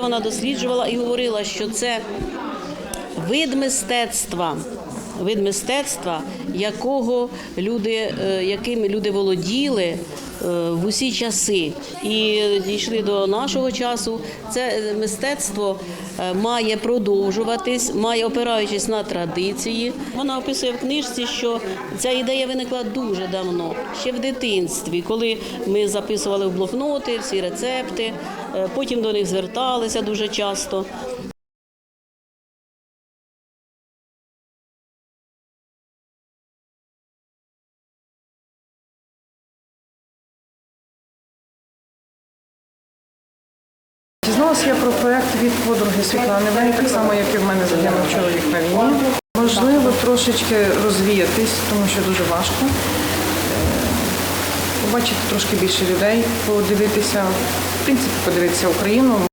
Вона досліджувала і говорила, що це вид мистецтва. Вид мистецтва, якого люди, е, яким люди володіли в усі часи, і дійшли до нашого часу. Це мистецтво е, має продовжуватись, має опираючись на традиції. Вона описує в книжці, що ця ідея виникла дуже давно, ще в дитинстві, коли ми записували в блокноти всі рецепти, е, потім до них зверталися дуже часто. Дізналася я про проект від подруги Світлани Вені, так само, як і в мене загинув чоловік на війні. Можливо, трошечки розвіятись, тому що дуже важко. Побачити трошки більше людей, подивитися, в принципі, подивитися Україну.